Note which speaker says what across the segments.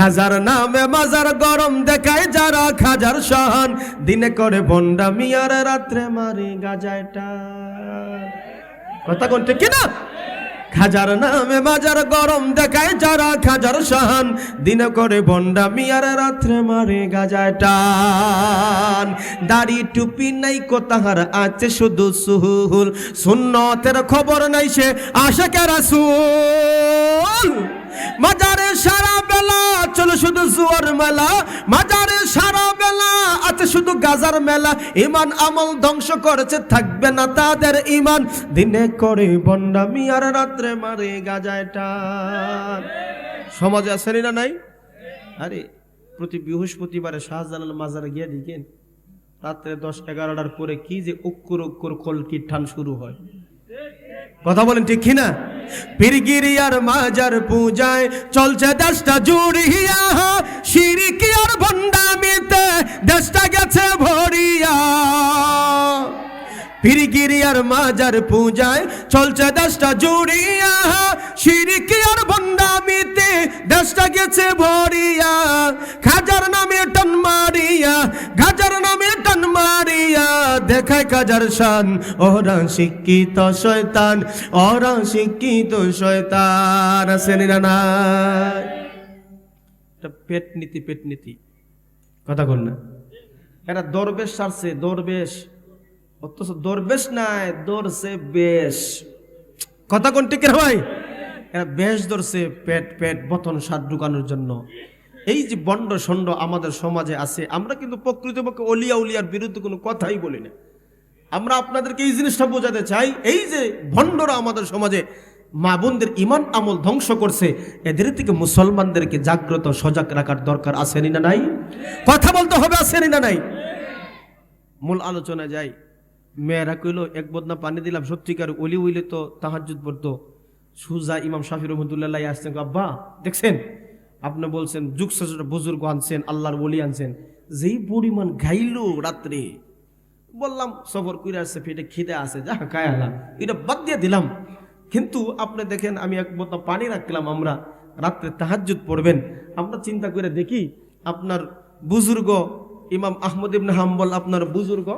Speaker 1: খাজার নামে মাজার গরম দেখায় যারা খাজার শাহান দিনে করে বন্ডা মিয়ার রাত্রে মারি গাজায়টা কথা কোন কোনটা কিনা? খাজার নামে বাজার গরম দেখায় যারা খাজার শাহান দিনে করে বন্ডা মিয়ার রাত্রে মারে গাজায় টান। দাড়ি টুপি নাই কোতাহার আছে শুধু সুহুল। সুন্নতের খবর নাই সে আশা কেরা মাজারে সারা বেলা চলো শুধু জুয়ার মেলা। মাজারে সারা বেলা আছে শুধু গাজার মেলা। ইমান, আমল ধ্বংস করেছে, থাকবে না তাদের ইমান। দিনে করে বন্ডামি আর রাত্রে মারে গাজায় টান। সমাজে আসেনি না নাই? আরে, প্রতি বৃহস্পতিবারে শাহজালাল মাজারে গিয়ে দেখেন, রাত্রে দশ এগারোটার পরে কি যে উক্কুর উক্কুর খোল কীর্ঠান শুরু হয়। কথা বলেন ঠিক কিনা? পীরগিরিয়ার মাজার পূজায় চলছে দেশটা জুড়িয়া সিরিকিয়ার ভণ্ডামিতে দেশটা গেছে ভরিয়া। পীরগিরিয়ার মাজার পূজায় চলছে দেশটা জুড়িয়া। সিরিকি আর ভণ্ডামিতে দেশটা গেছে ভরিয়া। খাজার নামে টন মারিয়া গাজার নামে টন মারিয়া। দেখায় কাজার শান, ওরা শিক্ষিত শয়তান, ওরা শিক্ষিত শয়তান। আসেনি না এটা পেট নীতি পেট নীতি। কথা কর না। এরা দরবেশ সারছে, দরবেশ। অথচ দরবেশ নাই দরছে বেশ। কথা কোন ঠিক ভাই? এরা বেশ ধরছে পেট পেট, বতন সার ঢুকানোর জন্য। এই যে বন্ড সন্ড আমাদের সমাজে আছে, আমরা কিন্তু প্রকৃতপক্ষে অলিয়া উলিয়ার বিরুদ্ধে কোনো কথাই বলি না। আমরা আপনাদেরকে এই জিনিসটা বোঝাতে চাই, এই যে ভণ্ডরা আমাদের সমাজে মা বোনদের ইমান আমল ধ্বংস করছে, এদের থেকে মুসলমানদেরকে জাগ্রত, সজাগ রাখার দরকার আসেনি না নাই? কথা বলতে হবে আসেনি না নাই? মূল আলোচনা যাই। মেয়েরা কইল, এক বদনা পানি দিলাম, সত্যিকার অলি উইলে তো তাহাজুদ পড়তো। সুজা ইমাম শাফি রহমতুল্লাহ আসছেন আব্বা, দেখছেন? আপনি বলছেন, যুগ বুজুর্গ আনছেন, আল্লাহর বলি আনছেন। যেই পরিমাণ গাইলো রাত্রে, বললাম, সফর করে আসছে, পেটে খিদে আছে, যা কায়ালাম এটা বাদ দিয়ে দিলাম। কিন্তু আপনি দেখেন, আমি এক বোতল পানি রাখলাম আমরা, রাত্রে তাহাজ্জুদ পড়বেন। আমরা চিন্তা করে দেখি, আপনার বুজুর্গ ইমাম আহমদ ইবনে হাম্বল, আপনার বুজুর্গ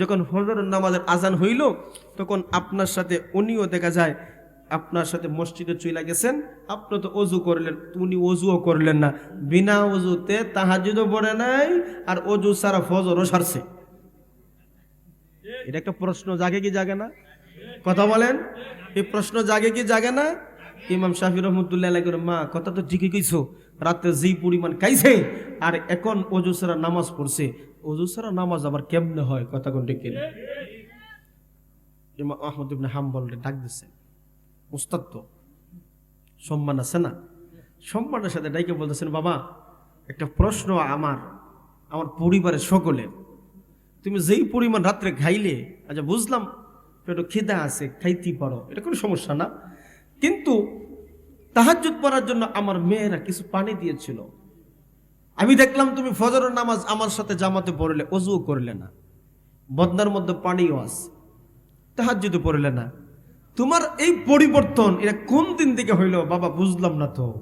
Speaker 1: যখন ফজর নামাজের আজান হইল, তখন আপনার সাথে উনিও দেখা যায়, আপনার সাথে মসজিদে চলে গেছেন। আপনি তো অজু করলেন, উনি অজুও করলেন না। বিনা অজুতে তাহাজুদও পড়ে নাই, আর অজু সারা ফজরও সারছে। এটা একটা প্রশ্ন, জাগে কি জাগে না? কথা বলেন। এই প্রশ্ন জাগে কি জাগে না? ইমাম শাফি রহমতুল্লাহ করে মা, কথা তো ঠিকই কইছো। রাতে যেই পরিমাণ খাইছে, আর এখন অজু সারা নামাজ পড়ছে। অজু সারা নামাজ আবার কেমনে হয়? কথা কোন ঠিক কিনা? ইমাম আহমদ ইবনে হাম্বল ডাক দিছে। উস্তাদ তো, সম্মান আছে না? সম্মানের সাথে ডাইকে বলতেছেন, বাবা, একটা প্রশ্ন আমার আমার পরিবারের সকলের। তুমি যেই পরিমাণ রাত্রে খাইলে আচ্ছা বুঝলাম পেটো খিদা আছে, খাইতেই পারো, এটা কোনো সমস্যা না। কিন্তু তাহাজ্জুদ পড়ার জন্য আমার মেয়েরা কিছু পানি দিয়েছিল। আমি দেখলাম তুমি ফজরের নামাজ আমার সাথে জামাতে পড়লে, অজুও করলে না। বদনার মধ্যে পানিও আছে। তাহাজ্জুদে পড়লে না। তোমার এই পরিবর্তন, এটা কোন দিন থেকে হইল? বাবা, বুঝলাম না তো।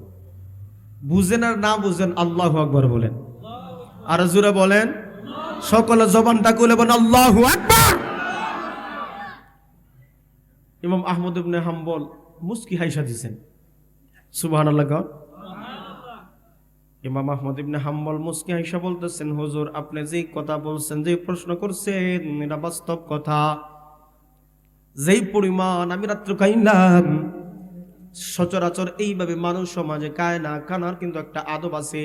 Speaker 1: বুঝেন আর না বুঝেন, আল্লাহ আকবর বলেন। আর জুড়ে বলেন, সকলে জবানটা খুলে বলেন আল্লাহ আকবার। ইমাম আহমদ ইবনে হাম্বল মুস্কি হাইসা দিছেন। সুবহানাল্লাহ গণ ইমাম আহমদ ইবনে হাম্বল মুস্কি হাইসা বলতেছেন, হুজুর, আপনি যে কথা বলছেন যে প্রশ্ন করছেন, এটা বাস্তব কথা। যেই পরিমাণ আমি রাত্র খাইলাম, সচরাচর এইভাবে মানুষ সমাজে খায় না, খানার কিন্তু একটা আদব আছে।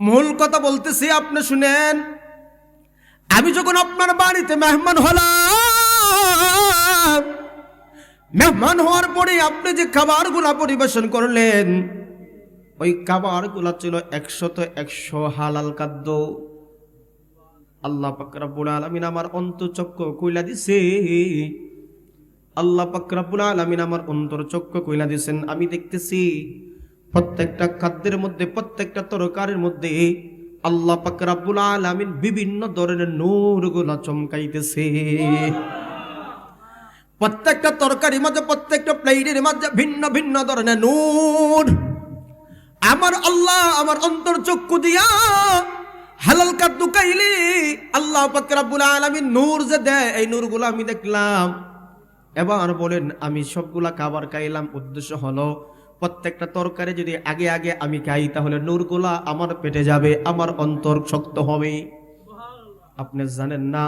Speaker 1: মূল কথা বলতেছি, আপনি শুনেন, আমি যখন আপনার বাড়িতে মেহমান হলাম, মেহমান হওয়ার পরে আপনি যে খাবারগুলা পরিবেশন করলেন ওই খাবারগুলা ছিল একশত একশো হালাল খাদ্য। আল্লাহ পাকরাবুল আলমিন আমার অন্তচক্র কইলা দিছে। আল্লাহ পাকরাবুল আলমিন আমার অন্তর্চক্র কইলা দিছেন। আমি দেখতেছি প্রত্যেকটা খাদ্যের মধ্যে, প্রত্যেকটা তরকারির মধ্যে আল্লাহ পাকরাবুল আলমিন বিভিন্ন ধরনের নূরগুলা চমকাইতেছে। প্রত্যেকটা তরকারির মাঝে প্রত্যেকটা প্লেটের মাঝে ভিন্ন ভিন্ন ধরনের নূর আমার আল্লাহ আমার অন্তর চক্ষু দিয়া হালাল কাদ্দু কাইলে আল্লাহ পাক রাব্বুল আলামিন নূর যে দেয়, এই নূরগুলো আমি দেখলাম। এবার বলেন, আমি সবগুলা খাবার খাইলাম, উদ্দেশ্য হলো প্রত্যেকটা তরকারি যদি আগে আগে আমি খাই, তাহলে নূরগুলা আমার পেটে যাবে, আমার অন্তর শক্ত হবে। আপনি জানেন না,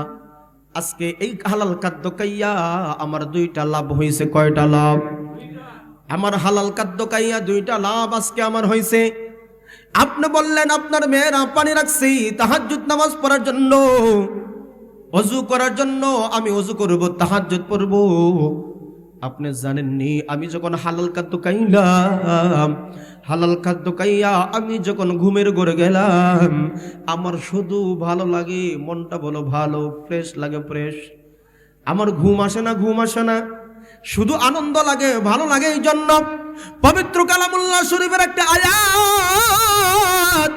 Speaker 1: আজকে এই হালাল খাদ্য খাইয়া আমার দুইটা লাভ হয়েছে, কয়টা লাভ? আমার হালাল খাদ্য খাইয়া দুইটা লাভ আজকে আমার হয়েছে আপনি বললেন, আপনার মেয়েরা পানি রাখছি, তাহাজ্জুদ নামাজ পড়ার জন্য। অজু করার জন্য আমি অজু করব, তাহাজ্জুদ পড়ব। আপনি জানেননি, আমি যখন হালাল খাদ্য খাইলাম, হালাল খাদ্য খাইয়া আমি যখন ঘুমের ঘরে গেলাম, আমার শুধু ভালো লাগে, মনটা বলো ভালো, ফ্রেশ লাগে ফ্রেশ। আমার ঘুম আসে না, ঘুম আসে না। শুধু আনন্দ লাগে, ভালো লাগে এই জন্য। পবিত্র কালামুল্লাহ শরীফের একটা আয়াত।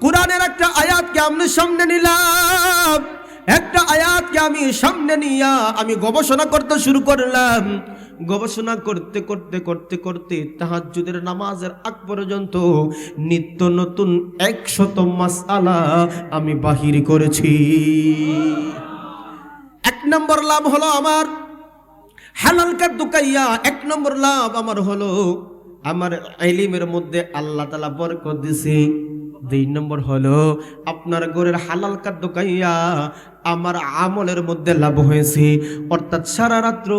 Speaker 1: কোরআনের একটা আয়াতকে আমি সামনে নিলাম। একটা আয়াতকে আমি সামনে নিয়া আমি গবেষণা করতে শুরু করলাম। গবেষণা করতে করতে করতে করতে তাহাজ্জুদের নামাজের আগ পর্যন্ত নিত্য নতুন একশত মাসালা আমি বাহির করেছি। এক নম্বর লাভ হলো আমার হালাল দুকাইয়া, এক নম্বর লাভ আমার হলো, আমার এলিমের মধ্যে আল্লাহ তালা বরকত দিছে। দুই নম্বর হলো, আপনার ঘরের হালাল খাদ্য খাইয়া আমার আমলের মধ্যে লাভ হয়েছে। অর্থাৎ সারা রাত্র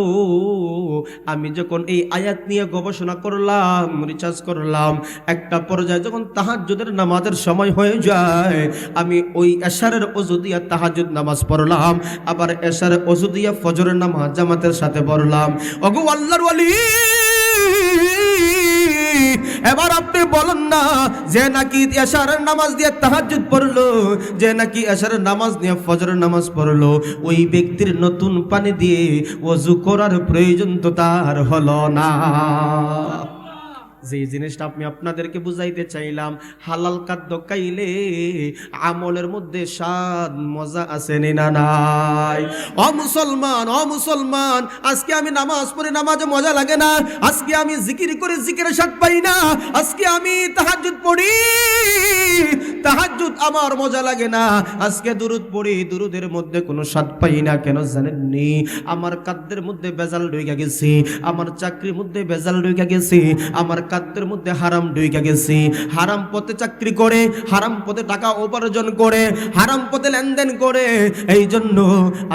Speaker 1: আমি যখন এই আয়াত নিয়ে গবেষণা করলাম রিচার্জ করলাম, একটা পর্যায়ে যখন তাহাজ্জুদের নামাজের সময় হয়ে যায়, আমি ওই এশারের অজু দিয়া তাহাজ্জুদ নামাজ পড়লাম, আবার এশারের অজু ফজরের নামাজ জামাতের সাথে পড়লাম। অগু আল্লাহর ওয়ালি! এবার আপনি বলুন না, যে নাকি এশারের নামাজ দিয়ে তাহাজ্জুদ পড়ল, যে নাকি এশারের নামাজ দিয়ে ফজরের নামাজ পড়ল, ওই ব্যক্তির নতুন পানি দিয়ে ওযু করার প্রয়োজন তো তার হলো না। যে জিনিসটা আমি আপনাদেরকে বুঝাইতে চাইলাম, হালাল খাদ্য কাইলে আমলের মধ্যে স্বাদ, মজা আছে নি নাই? অ মুসলমান অ মুসলমান, আজকে আমি নামাজ পড়ে নামাজে মজা লাগে না? আজকে আমি জিকির করে জিকিরে স্বাদ পাই না? আজকে আমি তাহাজ্জুদ পড়ি। তাহাজ্জুদ আমার মজা লাগে না। আজকে দুরুদ পড়ি, দুরুদের মধ্যে কোনো স্বাদ পাই না, কেন জানেননি? আমার কাদ্দের মধ্যে বেজাল ঢুকে গেছে, আমার চাকরির মধ্যে বেজাল ঢুকে গেছে, আমার কাদ্দের মধ্যে হারাম ঢুকে গেছে। হারাম পথে চাকরি করে, হারাম পথে টাকা উপার্জন করে, হারাম পথে লেনদেন করে এই জন্য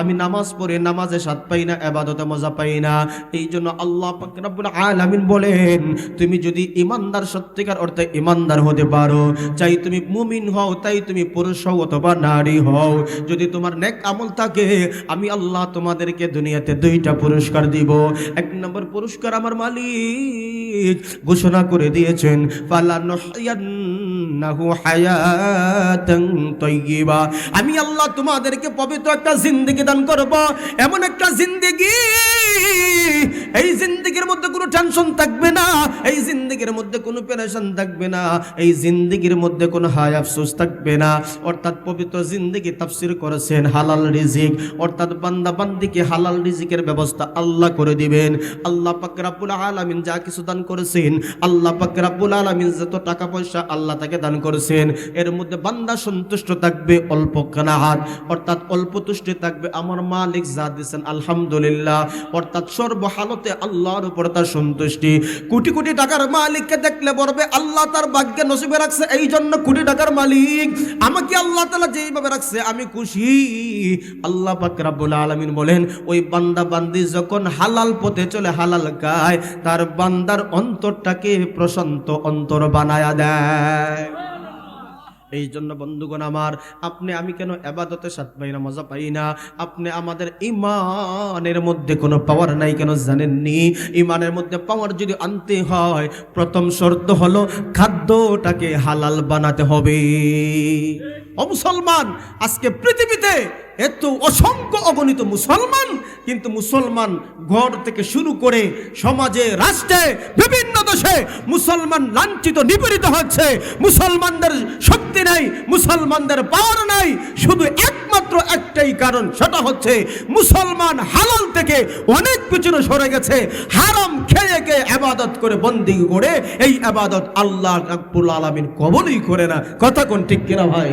Speaker 1: আমি নামাজ পড়ে নামাজে স্বাদ পাই না, এবাদতে মজা পাই না। এই জন্য আল্লাহ পাক রব্বুল আলামিন বলেন, তুমি যদি ইমানদার, সত্যিকার অর্থে ইমানদার হতে পারো, চাই তুমি মুমিন হও, তাই তুমি পুরুষ হও অথবা নারী হও। যদি তোমার নেক আমল থাকে, আমি আল্লাহ তোমাদেরকে দুনিয়াতে দুইটা পুরস্কার দিব। এক নম্বর পুরস্কার আমার মালিক ঘোষণা করে দিয়েছেন তাইয়্যিবা। আমি আল্লাহ তোমাদেরকে পবিত্র একটা জিন্দেগি দান করব। এমন একটা জিন্দেগি এই জিন্দেগির মধ্যে কোনো টেনশন থাকবে না, এই জিন্দেগির মধ্যে কোনো পেরেশান থাকবে না, এই জিন্দেগির মধ্যে কোনো হায় আফসোস থাকবে না। অর্থাৎ পবিত্র জিন্দেগি তাফসির করেছেন হালাল রিজিক। অর্থাৎ বান্দা বান্দিকে হালাল রিজিকের ব্যবস্থা আল্লাহ করে দিবেন। আল্লাহ পাক রাব্বুল আলামিন যা কিছু দান করেছেন, আল্লাহ পাক রাব্বুল আলামিন যত টাকা পয়সা আল্লাহ তাকে দান করেছেন। এর মধ্যে বান্দা সন্তুষ্ট থাকবে অল্প কানাহাত। অর্থাৎ অল্প তুষ্টি থাকবে। আমার মালিক যা দিয়েছেন, আলহামদুলিল্লাহ। অর্থাৎ সর্বহালতে আল্লাহর উপর তার সন্তুষ্টি। কোটি কোটি টাকার মালিককে দেখলে বলবে, আল্লাহ তার ভাগ্যে নসিবে রাখছে এই জন্য কোটি টাকার মালিক। আমাকে আল্লাহ তালা যেইভাবে রাখছে, আমি খুশি। আল্লাহ পাক আলামিন বলেন, ওই বান্দা বান্দি যখন হালাল পথে চলে, হালাল গায়, তার বান্দার অন্তরটাকে প্রশান্ত অন্তর বানায়া দেয়। এই জন্য বন্ধুগণ আমার, আপনি, আমি কেন এবাদতে সাত পাই না মজা পাই না? আপনি আমাদের ইমানের মধ্যে কোনো পাওয়ার নাই কেন জানেননি? ইমানের মধ্যে পাওয়ার যদি আনতে হয়, প্রথম শর্ত হলো খাদ্যটাকে হালাল বানাতে হবে। ও মুসলমান, আজকে পৃথিবীতে এত অসংখ্য অগণিত মুসলমান, কিন্তু মুসলমান ঘর থেকে শুরু করে সমাজে, রাষ্ট্রে, বিভিন্ন দেশে মুসলমান লাঞ্ছিত, নিপীড়িত হচ্ছে। মুসলমানদের শক্তি নাই, মুসলমানদের পাওয়ার নাই। শুধু একমাত্র একটাই কারণ, সেটা হচ্ছে মুসলমান হালাল থেকে অনেক পিছনে সরে গেছে। হারাম খেয়ে কে আবাদত করে, বন্দি করে, এই আবাদত আল্লাহ রাব্বুল আলামিন কবলই করে না। কথা কোন ঠিক কিনা ভাই?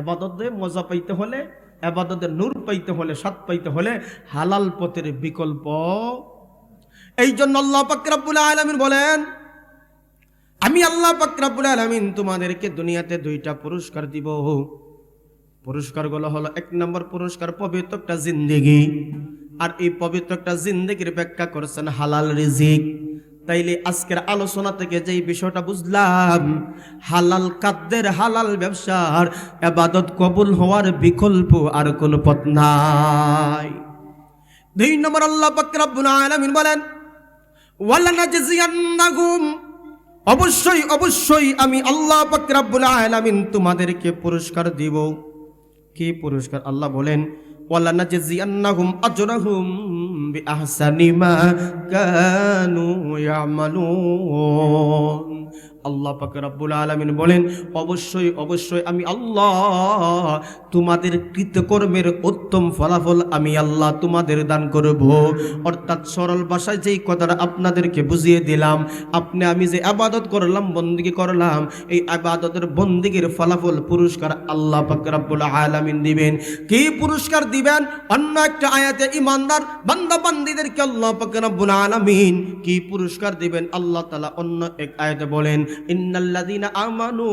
Speaker 1: আবাদতে মজা পাইতে হলে আবাদতের নূর পাইতে হলে স্বাদ পাইতে হলে হালাল পথের বিকল্প। এই জন্য আল্লাহ পাকরাবুল আলমিন বলেন, আমি আল্লাহ পাকরাবুল আলমিন তোমাদেরকে দুনিয়াতে দুইটা পুরস্কার দিব। পুরস্কারগুলো হলো এক নম্বর পুরস্কার পবিত্র একটা জিন্দেগি। আর এই পবিত্র একটা জিন্দেগির ব্যাখ্যা করেছেন হালাল রিজিক। তাইলে আজকের আলোচনা থেকে যেই বিষয়টা বুঝলাম, হালাল কাদ্দের হালাল ব্যবসার আবাদত কবুল হওয়ার বিকল্প আর কোনো পথ নাই। দুই নম্বর আল্লাহ পাকরাবুল আলামিন বলেন, ওয়ালানাজজিয়ান্নাহুম অবশ্যই অবশ্যই আমি আল্লাহ পাকরাবুল আলামিন তোমাদেরকে পুরস্কার দিব। কি পুরস্কার? আল্লাহ বলেন ولنجزينهم أجرهم بأحسن ما كانوا يعملون. আল্লাহ পাক রব্বুল আলামিন বলেন, অবশ্যই অবশ্যই আমি আল্লাহ, তোমাদের কৃতকর্মের উত্তম ফলাফল আমি আল্লাহ তোমাদের দান করব। অর্থাৎ সরল ভাষায় যেই কথাটা আপনাদেরকে বুঝিয়ে দিলাম, আপনি আমি যে আবাদত করলাম, বন্দিগি করলাম, এই আবাদতের বন্দিগির ফলাফল পুরস্কার আল্লাহ পাক রব্বুল আলামিন দিবেন। কি পুরস্কার দিবেন? অন্য একটা আয়াতে ইমানদার বান্দা বান্দিদেরকে আল্লাহ পাক রব্বুল আলামিন কি পুরস্কার দিবেন? আল্লাহ তালা অন্য এক আয়াতে বলেন ইন্নাল্লাযীনা আমানু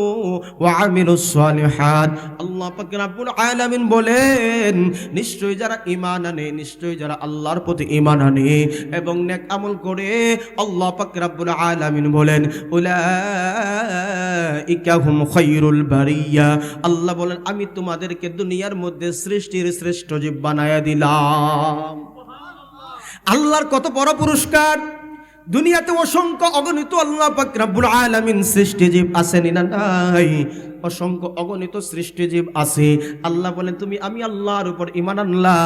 Speaker 1: বলেন, নিশ্চয়ই যারা ঈমান আনে, নিশ্চয়ই যারা আল্লাহর প্রতি ঈমান আনে এবং নেক আমল করে, আল্লাহ পাক রব্বুল আলামিন বলেন হুম খায়রুল বারিয়া। আল্লাহ বলেন, আমি তোমাদেরকে দুনিয়ার মধ্যে সৃষ্টির শ্রেষ্ঠ জীব বানায়া দিলাম। আল্লাহর কত বড় পুরস্কার! দুনিয়াতে অসংখ্য অগণিত আল্লাহ পাক রাব্বুল আলামিন সৃষ্টিজীব আছেন না নাই। অসংখ্য অগণিত সৃষ্টিজীব আছে। আল্লাহ বলেন, তুমি আমি আল্লাহর উপর ইমান আনলা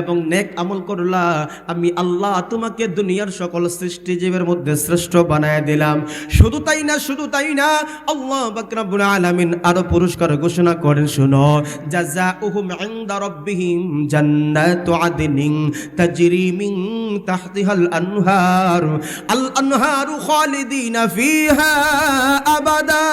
Speaker 1: এবং নেক আমল করলা। আমি আল্লাহ তোমাকে দুনিয়ার সকল সৃষ্টিজীবের মধ্যে শ্রেষ্ঠ বানায় দিলাম। শুধু তাই না, শুধু তাই না, আল্লাহ পাক রব্বুল আলামিন আরও পুরস্কার ঘোষণা করেন, শুনো, জাযাউহুম ইনদা রাব্বিহিম জান্নাতু আদনিন তাজরি তাহতিহাল আনহার। আল আনহারু খালিদিনা ফিহা আবাদা।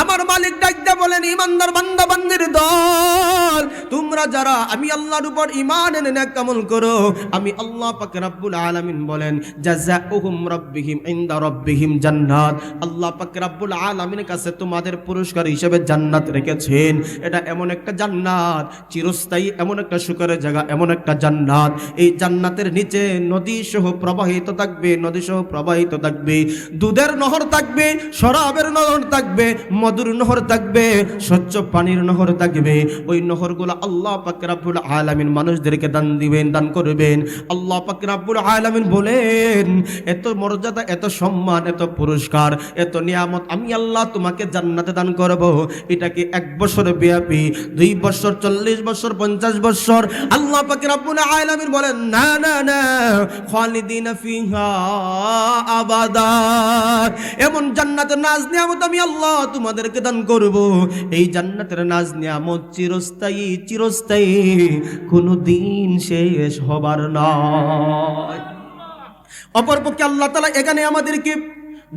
Speaker 1: আমার মালিক ডাকতে বলেন, ইমানদার বান্দা, বান্দির দল, তোমরা যারা, আমি আল্লাহর উপর ঈমান এনে নেক আমল করো। আমি আল্লাহ পাক রব্বুল আলামিন বলেন, জাযাউহুম রাব্বিহিম ইনদা রাব্বিহিম জান্নাত। আল্লাহ পাক রব্বুল আলামিনের কাছে তোমাদের পুরস্কার হিসেবে জান্নাত রেখেছেন। এটা এমন একটা জান্নাত, চিরস্থায়ী, এমন একটা সুখের জায়গা, এমন একটা জান্নাত। এই জান্নাতের নিচে নদী সহ প্রবাহিত থাকবে নদী সহ প্রবাহিত থাকবে, দুধের নহর থাকবে, শরাবের নহর থাকবে, মধুর নহর থাকবে, স্বচ্ছ পানির নহর থাকবে। ওই নহরগুলো আল্লাহ পাক রাব্বুল আলামিন মানুষদেরকে দান দিবেন, দান করবেন। আল্লাহ পাক রাব্বুল আলামিন বলেন, এত মর্যাদা, এত সম্মান, এত পুরস্কার, এত নিয়ামত আমি আল্লাহ তোমাকে জান্নাতে দান করব। এটাকে এক বছর ব্যাপী? দুই বছর, চল্লিশ বছর, পঞ্চাশ বছর? আল্লাহ পাক রাব্বুল আলামিন বলেন, না না না, খালিদিনা আবাদা। এমন জান্নাতের নাজ নিয়ামত আমি আল্লাহ তোমাদেরকে দান করব। এই জান্নাতের নাজ নিয়ামত চিরস্থায়ী চিরস্থায়ী কোনো দিন শেষ হবার নয়। অপরপক্ষে আল্লাহ তালা এখানে আমাদেরকে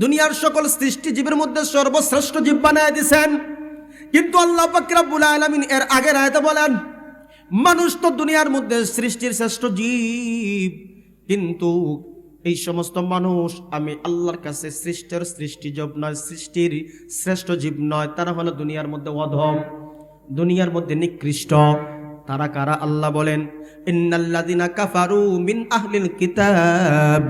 Speaker 1: দুনিয়ার সকল সৃষ্টি জীবের মধ্যে সর্বশ্রেষ্ঠ জীব বানায় দিছেন কিন্তু আল্লাহ পাকরাবুল আলমিন এর আগের আয়তে বলেন, মানুষ তো দুনিয়ার মধ্যে সৃষ্টির শ্রেষ্ঠ জীব, কিন্তু এই সমস্ত মানুষ আমি আল্লাহর কাছে সৃষ্টির সৃষ্টি জীব নয়, সৃষ্টির শ্রেষ্ঠ জীব নয়। তারা হলো দুনিয়ার মধ্যে অধম, দুনিয়ার মধ্যে নিকৃষ্ট। তারা কারা? আল্লাহ বলেন মিন আহলিল কিতাব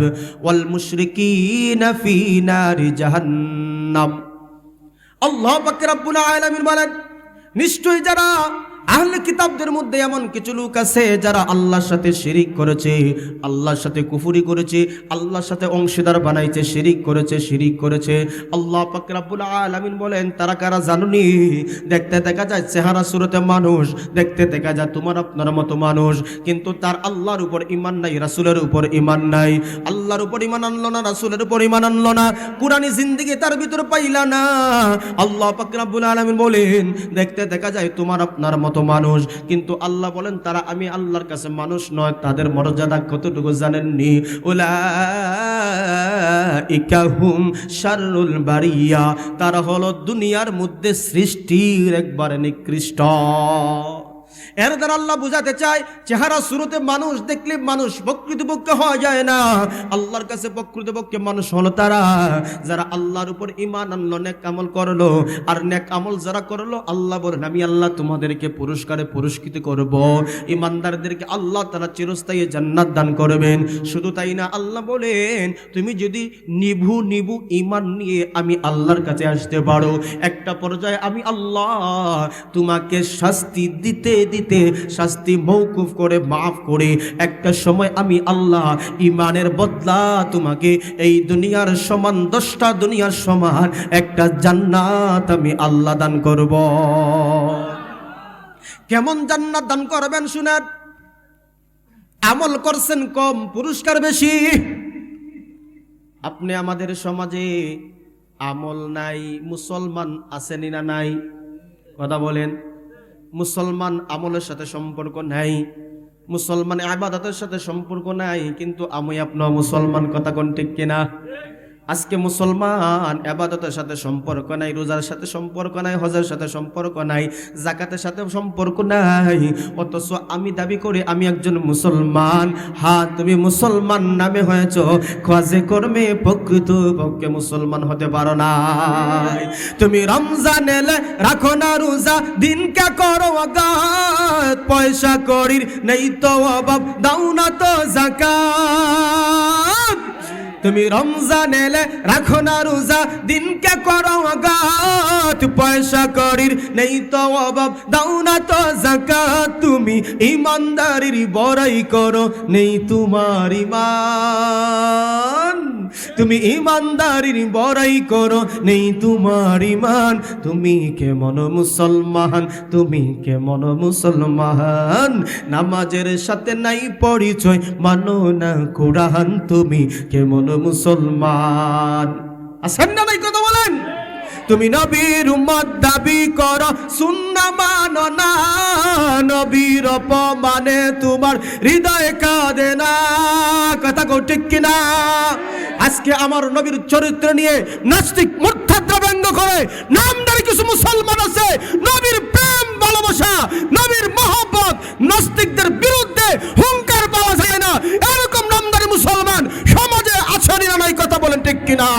Speaker 1: আল্লাহ যারা আহলে কিতাবদের মধ্যে এমন কিছু লোক আছে যারা আল্লাহর সাথে শিরিক করেছে, আল্লাহর সাথে কুফুরি করেছে, আল্লাহর সাথে অংশীদার বানাইছে, শিরিক করেছে শিরিক করেছে। আল্লাহ পাক রাব্বুল আলামিন বলেন, তারা কারা জানুনি? দেখতে দেখা যায় চেহারা সুরতে মানুষ, দেখতে দেখা যায় তোমার আপনার মতো মানুষ, কিন্তু তার আল্লাহর উপর ইমান নাই, রাসুলের উপর ইমান নাই। আল্লাহর উপর ইমান আনলো না, রাসুলের উপর ইমান আনলো না, কুরআনি জিন্দেগি তার ভিতর পাইলা না। আল্লাহ পাক রাব্বুল আলামিন বলেন, দেখতে দেখা যায় তোমার আপনার মতো মানুষ। কিন্তু আল্লাহ বলেন, তারা আমি আল্লাহর কাছে মানুষ নয়, তাদের মর্যাদা কতটুকু জানেননি? ওলা ইকাহুম শাররুল বারিয়া। তারা হলো দুনিয়ার মধ্যে সৃষ্টির একবারে নিকৃষ্ট। এর দ্বারা আল্লাহ বুঝাতে চায়, চেহারা শুরুতে মানুষ দেখলে মানুষ প্রকৃতপক্ষ হওয়া যায় না। আল্লাহর কাছে প্রকৃতপক্ষে মানুষ হলো তারা, যারা আল্লাহর উপর ইমান আনলো, নেক আমল করল। আর নেক আমল যারা করল, আল্লাহ বলেন, আমি আল্লাহ তোমাদেরকে পুরস্কারে পুরস্কৃত করব। ইমানদারদেরকে আল্লাহ তারা চিরস্থায়ী জান্নাত দান করবেন। শুধু তাই না, আল্লাহ বলেন, তুমি যদি নিভু নিভু ইমান নিয়ে আমি আল্লাহর কাছে আসতে পারো, একটা পর্যায়ে আমি আল্লাহ তোমাকে শাস্তি দিতে দিতে শাস্তি মৌকুফ করে, মাফ করে। একটা সময় আমি আল্লাহ ইমানের বদলা তোমাকে এই দুনিয়ার সমান, দশটা দুনিয়ার সমান, একটা জান্নাত আমি আল্লাহ দান করব। কেমন জান্নাত দান করবেন শুনেন? আমল করছেন কম, পুরস্কার বেশি। আপনি আমাদের সমাজে আমল নাই, মুসলমান আছেনি না নাই? কথা বলেন। মুসলমান আমলের সাথে সম্পর্ক নাই, মুসলমান আবাদতের সাথে সম্পর্ক নাই, কিন্তু আমি আপনার মুসলমান কথা কোন ঠিক কিনা? আজকে মুসলমান আবাদতের সাথে সম্পর্ক নাই, রোজার সাথে সম্পর্ক নাই, হজের সাথে সম্পর্ক নাই জাকাতের সাথে সম্পর্ক নাই, অথচ আমি দাবি করি আমি একজন মুসলমান। হ্যাঁ তুমি মুসলমান নামে হয়েছ, খোয়াজে কর্মে প্রকৃত পক্ষে মুসলমান হতে পারো না তুমি রমজান এলে রাখো না রোজা, দিনকে করো পয়সা করির নেই তো অভাব, দাও না তো জাকাত তুমি রমজান এলে রাখো না রোজা, দিনকে করো আগাত পয়সা করির নেই তো অভাব, দাও না তো জাকাত, তুমি ইমানদারির বড়াই করো, নেই তোমার ইমান। তুমি ইমানদারির বড়াই করো, নেই তোমার ইমান। তুমি কে কেমন মুসলমান, তুমি কে কেমন মুসলমান? নামাজের সাথে নাই পরিচয়, মানো না কোরআন। তুমি কে কেমন মুসলমান। আসেন না নাই কথা বলেন? তুমি নবীর উম্মত দাবি করো, সুন্না মানো না, নবীর অপমানে তোমার হৃদয় কাঁদে না। কথা কো ঠিক কিনা? আজকে আমার নবীর চরিত্র নিয়ে নাস্তিক মূর্ধাদ্রা ব্যঙ্গ করে নামদারি কিছু মুসলমান আছে, নবীর প্রেম, ভালোবাসা, নবীর মহব্বত, নাস্তিকদের বিরুদ্ধে হুঙ্কার পাওয়া যায় না। এরকম জানি না কথা বলেন ঠিক কিনা।